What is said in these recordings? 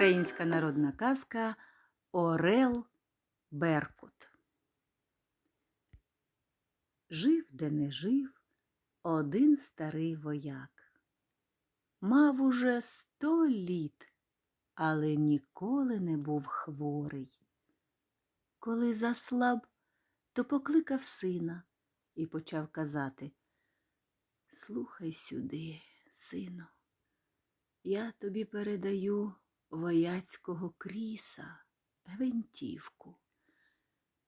Українська народна казка Орел Беркут. Жив, де не жив, один старий вояк. Мав уже сто літ, але ніколи не був хворий. Коли заслаб, то покликав сина і почав казати Слухай сюди, сину, я тобі передаю вояцького кріса, гвинтівку.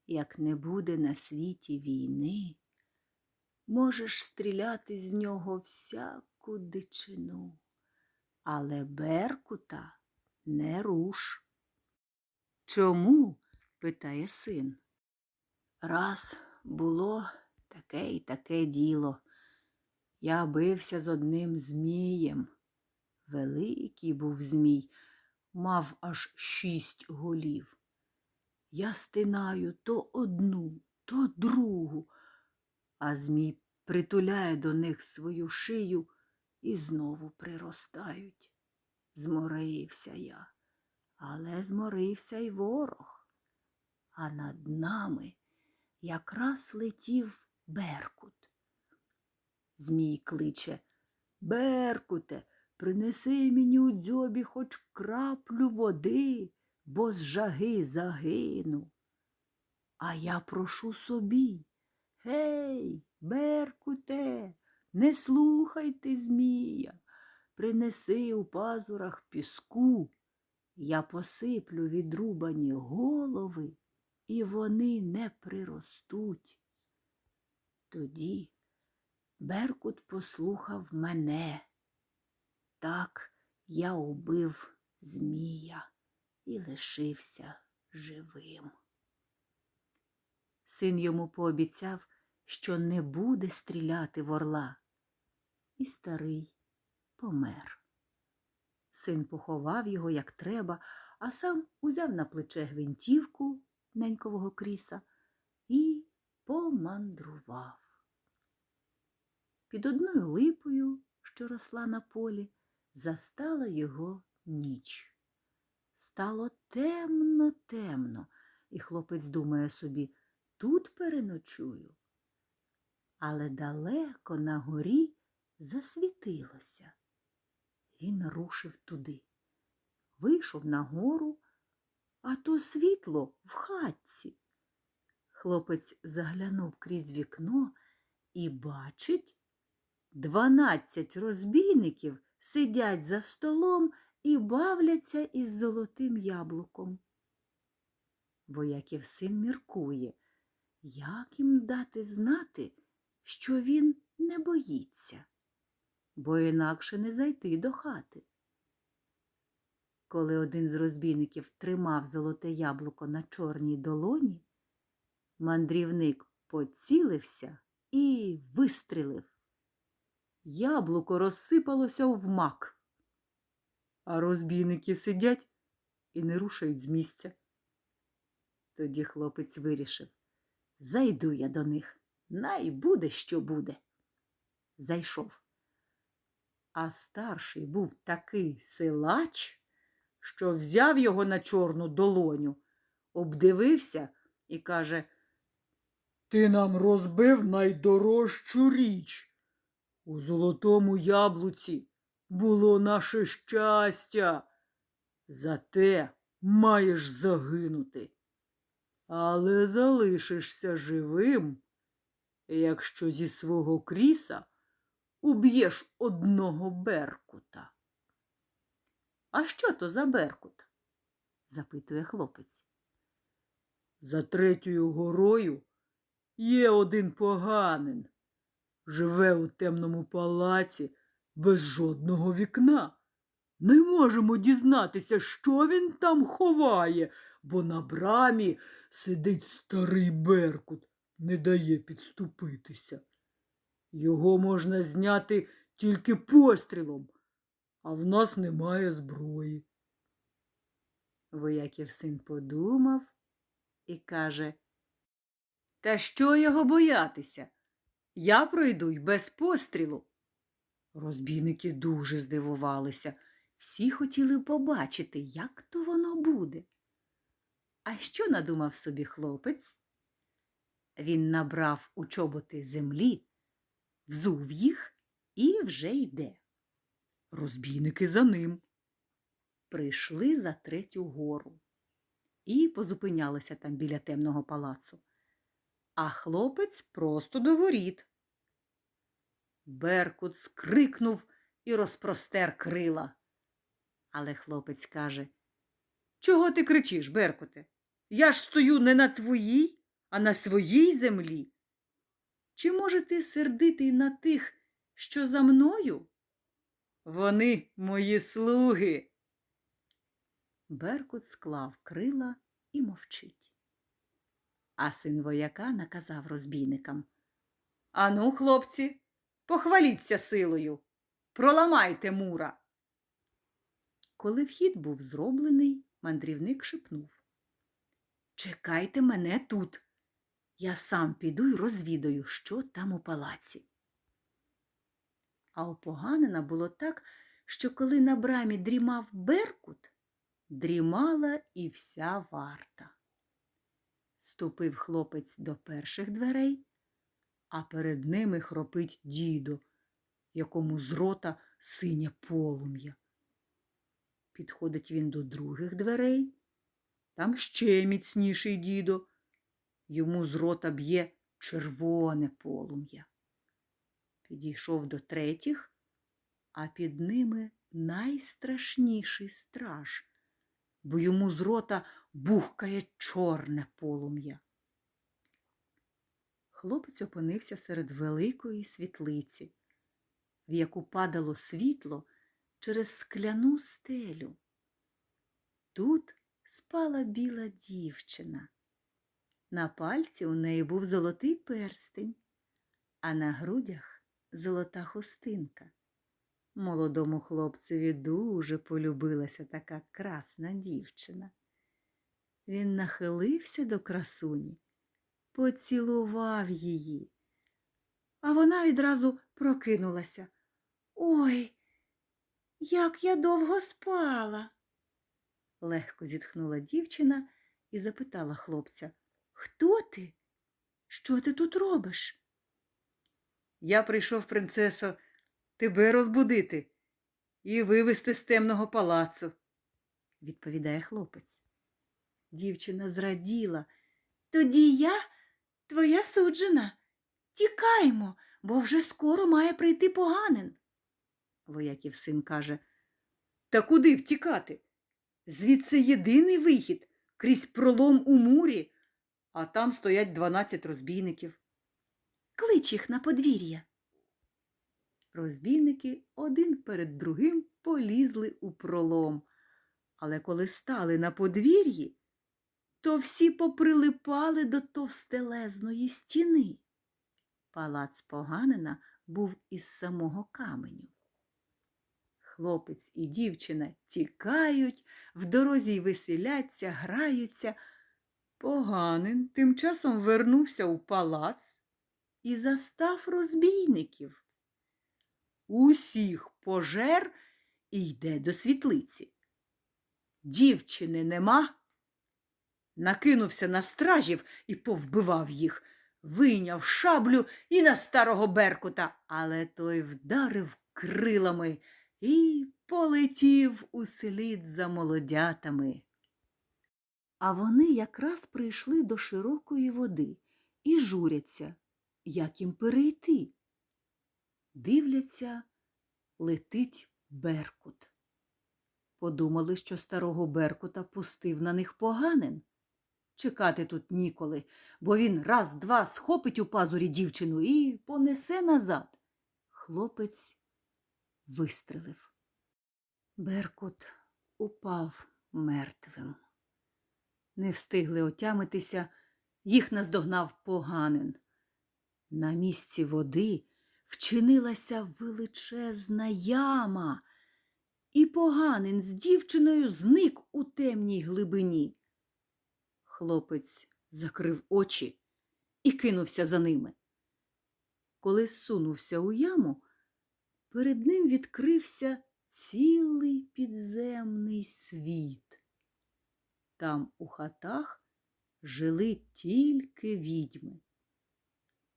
Як не буде на світі війни, можеш стріляти з нього всяку дичину, але беркута не руш. Чому? питає син. Раз було таке й таке діло. Я бився з одним змієм. Великий був змій, мав аж шість голів. Я стинаю то одну, то другу, а змій притуляє до них свою шию і знову приростають. Зморився я, але зморився й ворог. А над нами якраз летів беркут. Змій кличе Беркуте, принеси мені у дзьобі хоч краплю води, бо з жаги загину. А я прошу собі. Гей, Беркуте, не слухайте Змія, принеси у пазурах піску. Я посиплю відрубані голови, і вони не приростуть. Тоді Беркут послухав мене. Так я убив Змія і лишився живим. Син йому пообіцяв, що не буде стріляти в орла. І старий помер. Син поховав його, як треба, а сам узяв на плече гвинтівку ненькового кріса і помандрував. Під одною липою, що росла на полі, застала його ніч. Стало темно, темно, і хлопець думає собі тут переночую. Але далеко на горі засвітилося. Він рушив туди. Вийшов на гору, а то світло в хатці. Хлопець заглянув крізь вікно і бачить, дванадцять розбійників сидять за столом і бавляться із золотим яблуком. Вояків син міркує, як їм дати знати, що він не боїться, бо інакше не зайти до хати. Коли один з розбійників тримав золоте яблуко на чорній долоні, мандрівник поцілився і вистрілив. Яблуко розсипалося в мак, а розбійники сидять і не рушають з місця. Тоді хлопець вирішив зайду я до них, най буде, що буде. Зайшов. А старший був такий силач, що взяв його на чорну долоню, обдивився і каже Ти нам розбив найдорожчу річ. У золотому яблуці було наше щастя. Зате маєш загинути. Але залишишся живим, якщо зі свого кріса уб'єш одного беркута. А що то за беркут? запитує хлопець. За третьою горою є один поганин. Живе у темному палаці без жодного вікна. Не можемо дізнатися, що він там ховає, бо на брамі сидить старий беркут, не дає підступитися. Його можна зняти тільки пострілом, а в нас немає зброї. Вояків син подумав і каже Та що його боятися? Я пройду й без пострілу. Розбійники дуже здивувалися. Всі хотіли побачити, як то воно буде. А що надумав собі хлопець? Він набрав у чоботи землі, взув їх і вже йде. Розбійники за ним. Прийшли за третю гору і позупинялися там біля темного палацу. А хлопець просто до воріт. Беркут скрикнув і розпростер крила. Але хлопець каже Чого ти кричиш, Беркуте? Я ж стою не на твоїй, а на своїй землі. Чи може ти сердитий на тих, що за мною? Вони мої слуги. Беркут склав крила і мовчить. А син вояка наказав розбійникам Ану, хлопці, похваліться силою, проламайте мура. Коли вхід був зроблений, мандрівник шепнув Чекайте мене тут. Я сам піду й розвідаю, що там у палаці. А у поганина було так, що коли на брамі дрімав Беркут, дрімала і вся варта. Ступив хлопець до перших дверей, а перед ними хропить дідо, якому з рота синє полум'я. Підходить він до других дверей, там ще міцніший дідо, йому з рота б'є червоне полум'я. Підійшов до третіх, а під ними найстрашніший страж, бо йому з рота бухкає чорне полум'я. Хлопець опинився серед великої світлиці, в яку падало світло через скляну стелю. Тут спала біла дівчина. На пальці у неї був золотий перстень, а на грудях золота хустинка. Молодому хлопцеві дуже полюбилася така красна дівчина. Він нахилився до красуні, поцілував її, а вона відразу прокинулася. Ой, як я довго спала. Легко зітхнула дівчина і запитала хлопця Хто ти? Що ти тут робиш? Я прийшов, принцесо, тебе розбудити і вивести з темного палацу, відповідає хлопець. Дівчина зраділа. Тоді я твоя суджена. Тікаймо, бо вже скоро має прийти поганин. Вояків син каже Та куди втікати? Звідси єдиний вихід крізь пролом у мурі, а там стоять дванадцять розбійників. Клич їх на подвір'я. Розбійники один перед другим полізли у пролом, але коли стали на подвір'ї, то всі поприлипали до товстелезної стіни. Палац поганина був із самого каменю. Хлопець і дівчина тікають, в дорозі й веселяться, граються. Поганин тим часом вернувся у палац і застав розбійників. Усіх пожер і йде до світлиці. Дівчини нема. Накинувся на стражів і повбивав їх, вийняв шаблю і на старого беркута, але той вдарив крилами і полетів услід за молодятами. А вони якраз прийшли до широкої води і журяться, як їм перейти. Дивляться, летить беркут. Подумали, що старого беркута пустив на них поганин. Чекати тут ніколи, бо він раз два схопить у пазурі дівчину і понесе назад. Хлопець вистрелив. Беркут упав мертвим. Не встигли отямитися, їх наздогнав поганин. На місці води вчинилася величезна яма, і поганин з дівчиною зник у темній глибині. Хлопець закрив очі і кинувся за ними. Коли сунувся у яму, перед ним відкрився цілий підземний світ. Там у хатах жили тільки відьми.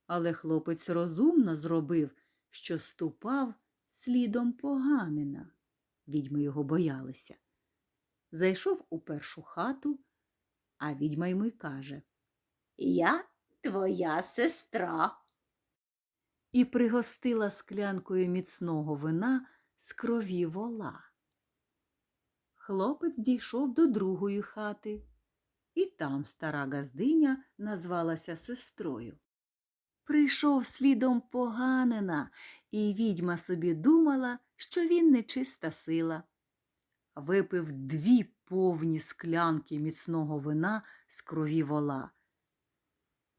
Але хлопець розумно зробив, що ступав слідом поганина. Відьми його боялися. Зайшов у першу хату, а відьма йому й каже Я твоя сестра. І пригостила склянкою міцного вина з крові вола. Хлопець дійшов до другої хати, і там стара газдиня назвалася сестрою. Прийшов слідом поганина, і відьма собі думала, що він нечиста сила. Випив дві повні склянки міцного вина з крові вола.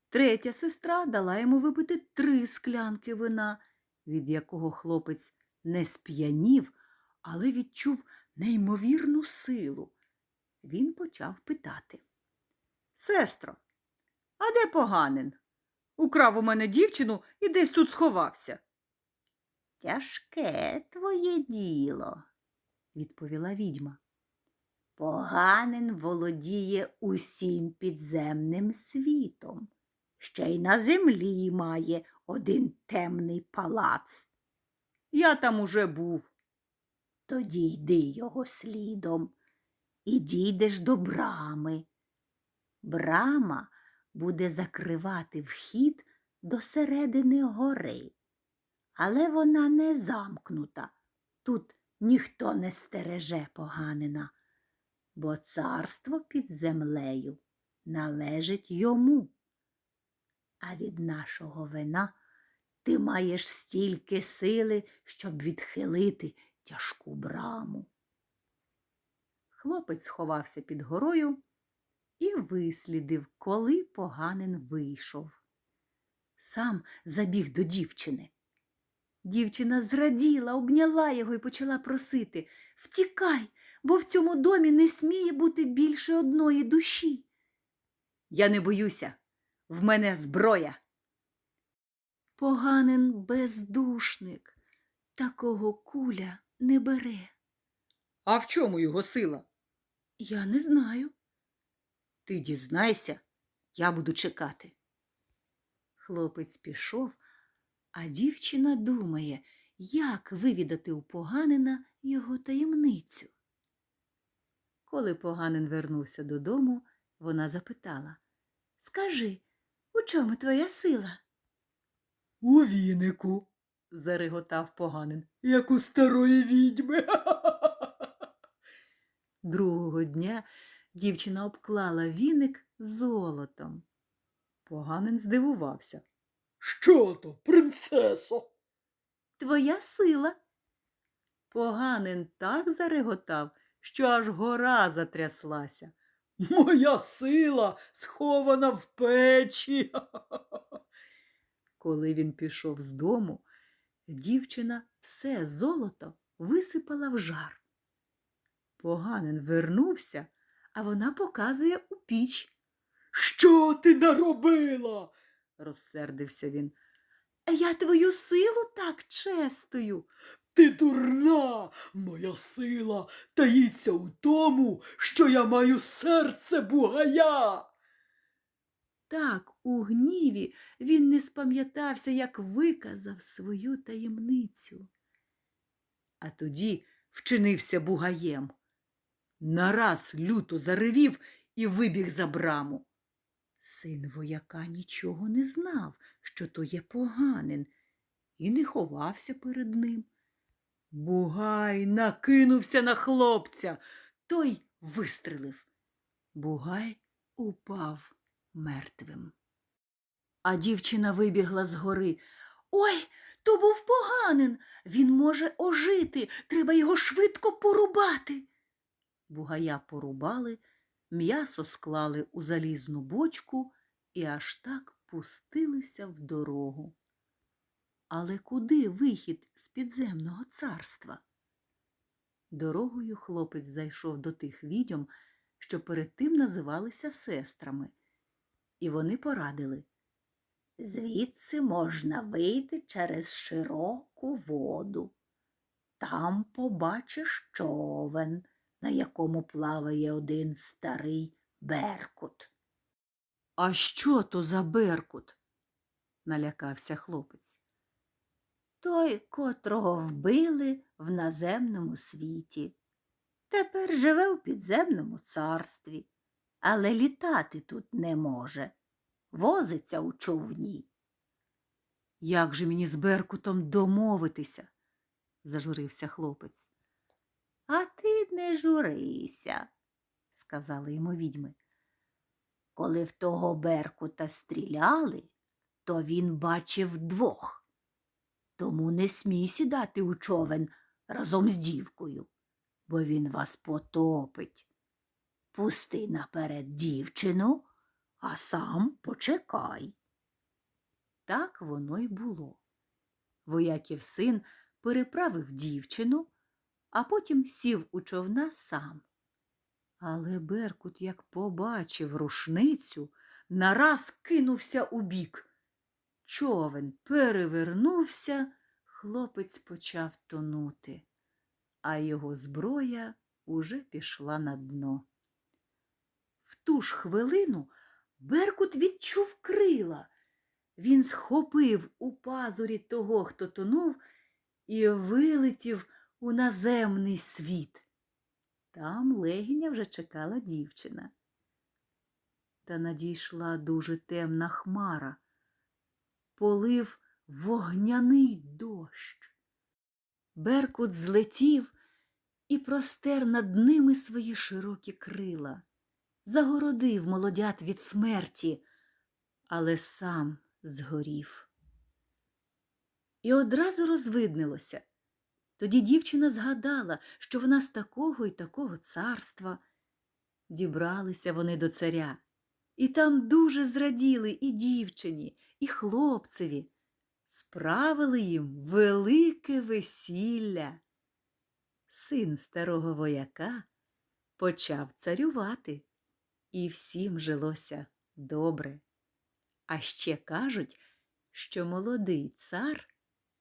Третя сестра дала йому випити три склянки вина, від якого хлопець не сп'янів, але відчув неймовірну силу. Він почав питати. Сестро, а де поганин? Украв у мене дівчину і десь тут сховався. Тяжке твоє діло, відповіла відьма. Поганин володіє усім підземним світом. Ще й на землі має один темний палац. Я там уже був. Тоді йди його слідом і дійдеш до брами. Брама буде закривати вхід до середини гори, але вона не замкнута. Тут ніхто не стереже поганина, бо царство під землею належить йому. А від нашого вина ти маєш стільки сили, щоб відхилити тяжку браму. Хлопець сховався під горою і вислідив, коли поганин вийшов. Сам забіг до дівчини. Дівчина зраділа, обняла його і почала просити Втікай, бо в цьому домі не сміє бути більше одної душі. Я не боюся, в мене зброя. Поганин бездушник, такого куля не бере. А в чому його сила? Я не знаю. Ти дізнайся, я буду чекати. Хлопець пішов, а дівчина думає, як вивідати у поганина його таємницю. Коли поганин вернувся додому, вона запитала Скажи, у чому твоя сила? У вінику, зареготав поганин. як у старої відьми. Другого дня дівчина обклала віник золотом. Поганин здивувався. Що то, принцесо? Твоя сила. Поганин так зареготав, що аж гора затряслася. Моя сила схована в печі. Коли він пішов з дому, дівчина все золото висипала в жар. Поганин вернувся, а вона показує у піч. Що ти наробила? розсердився він. Я твою силу так честую. Ти дурна, моя сила таїться у тому, що я маю серце бугая. Так, у гніві він не спам'ятався, як виказав свою таємницю. А тоді вчинився бугаєм. Нараз люто заревів і вибіг за браму. Син вояка нічого не знав, що то є поганин, і не ховався перед ним. Бугай накинувся на хлопця, той вистрелив. Бугай упав мертвим. А дівчина вибігла з гори. Ой, то був поганин. Він може ожити. Треба його швидко порубати. Бугая порубали, м'ясо склали у залізну бочку і аж так пустилися в дорогу. Але куди вихід з підземного царства? Дорогою хлопець зайшов до тих відьом, що перед тим називалися сестрами, і вони порадили. Звідси можна вийти через широку воду. Там побачиш човен, на якому плаває один старий беркут. А що то за беркут? налякався хлопець. Той, котрого вбили в наземному світі. Тепер живе у підземному царстві, але літати тут не може. Возиться у човні. Як же мені з Беркутом домовитися? зажурився хлопець. А ти не журися, сказали йому відьми. Коли в того Беркута стріляли, то він бачив двох. Тому не смій сідати у човен разом з дівкою, бо він вас потопить. Пусти наперед дівчину, а сам почекай. Так воно й було. Вояків син переправив дівчину, а потім сів у човна сам. Але Беркут, як побачив рушницю, нараз кинувся у бік. Човен перевернувся, хлопець почав тонути, а його зброя уже пішла на дно. В ту ж хвилину Беркут відчув крила. Він схопив у пазурі того, хто тонув, і вилетів у наземний світ. Там легіня вже чекала дівчина. Та надійшла дуже темна хмара, полив вогняний дощ. Беркут злетів і простер над ними свої широкі крила, загородив молодят від смерті, але сам згорів. І одразу розвиднилося. Тоді дівчина згадала, що вона з такого і такого царства. Дібралися вони до царя, і там дуже зраділи і дівчині, і хлопцеві, справили їм велике весілля. Син старого вояка почав царювати, і всім жилося добре. А ще кажуть, що молодий цар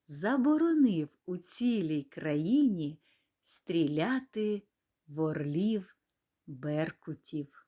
заборонив у цілій країні стріляти в орлів беркутів.